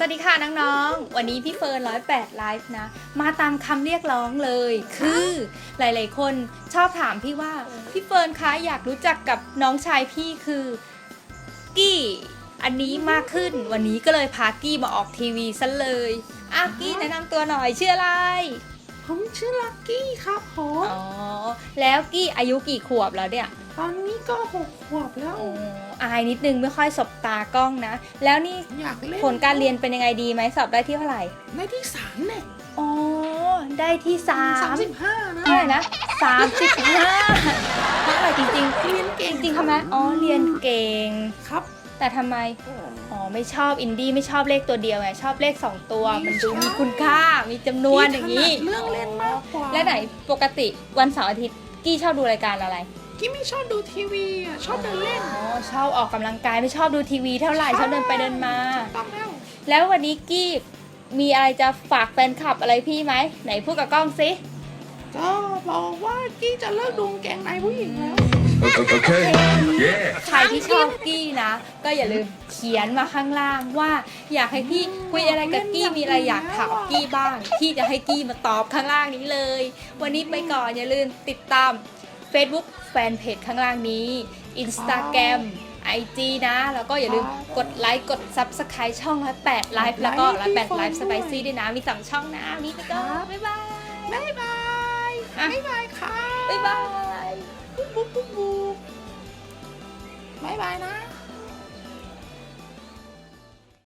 สวัสดีค่ะน้องๆ วันนี้พี่เฟิร์นร้อยแปดไลฟ์นะ มาตามคำเรียกร้องเลย คือหลายๆ คนชอบถามพี่ว่า พี่เฟิร์นคะอยากรู้จักกับน้องชายพี่คือ กี้อันนี้มากขึ้น วันนี้ก็เลยพากี้มาออกทีวีซะเลยอะกี้แนะนำตัวหน่อยชื่ออะไร ผมชื่อลักกี้ครับผมอ๋อ แล้วกี้อายุกี่ขวบแล้วเนี่ย ตอนนี้ก็หกขวบแล้วอ๋ออายนิดนึงไม่ค่อยสบตากล้องนะ แล้วนี่อยากเล่นผลการเรียนเป็นยังไงดีไหมสอบได้ที่เท่าไหร่ในที่สามเนี่ยอ๋อได้ที่สาสามมสิบห้านะเท่าไหร่นะสามสิบห้าเท่าไหร่จริงเรียนๆเก่งจริงๆทำไมอ๋อเรียนเก่ง ครับ แต่ทำไม อ๋อไม่ชอบอินดี้ไม่ชอบเลขตัวเดียวไงชอบเลขสองตัว มันดูมีคุณค่ามีจำนวนอย่างนี้นี้เรื่องเล่นมากกว่า และไหนปกติวันเสาร์อาทิตย์กี้ชอบดูรายการอะไร กี้ไม่ชอบดูทีวีอะชอบเดินเล่นอ๋อชอบออกกำลังกายไม่ชอบดูทีวีเท่าไหร่ชอบเดินไปเดินมา ต้องแล้วแล้ววันนี้กี้มีอะไรจะฝากแฟนคลับอะไรพี่ไหมไหนพูดกับกล้องสิก็บอกว่ากี้จะเลิกดูกางเกงในผู้หญิงแล้ว Okay. Yeah. ใครที่ชอบกี้นะ ก็อย่าลืมเขียนมาข้างล่างว่า อยากให้พี่คุยอะไรกับกี้มีอะไรอยากถามกี้บ้างพี่จะให้กี้มาตอบข้างล่างนี้เลย วันนี้ไปก่อนอย่าลืมติดตาม Facebook แฟนเพจข้างล่างนี้ Instagram IG นะ แล้วก็อย่าลืมกดไลค์กด Subscribe ช่องละ8ไลฟ์แล้วก็ละ8ไลฟ์สไปซี่ด้วยนะ มีสองช่องนะมีไปก่อนบ๊ายบายบ๊ายบายอะบ๊ายบายค่ะบ๊ายบายบุ๊บบุ๊บบุ๊บบุ๊บบ๊ายบายนะ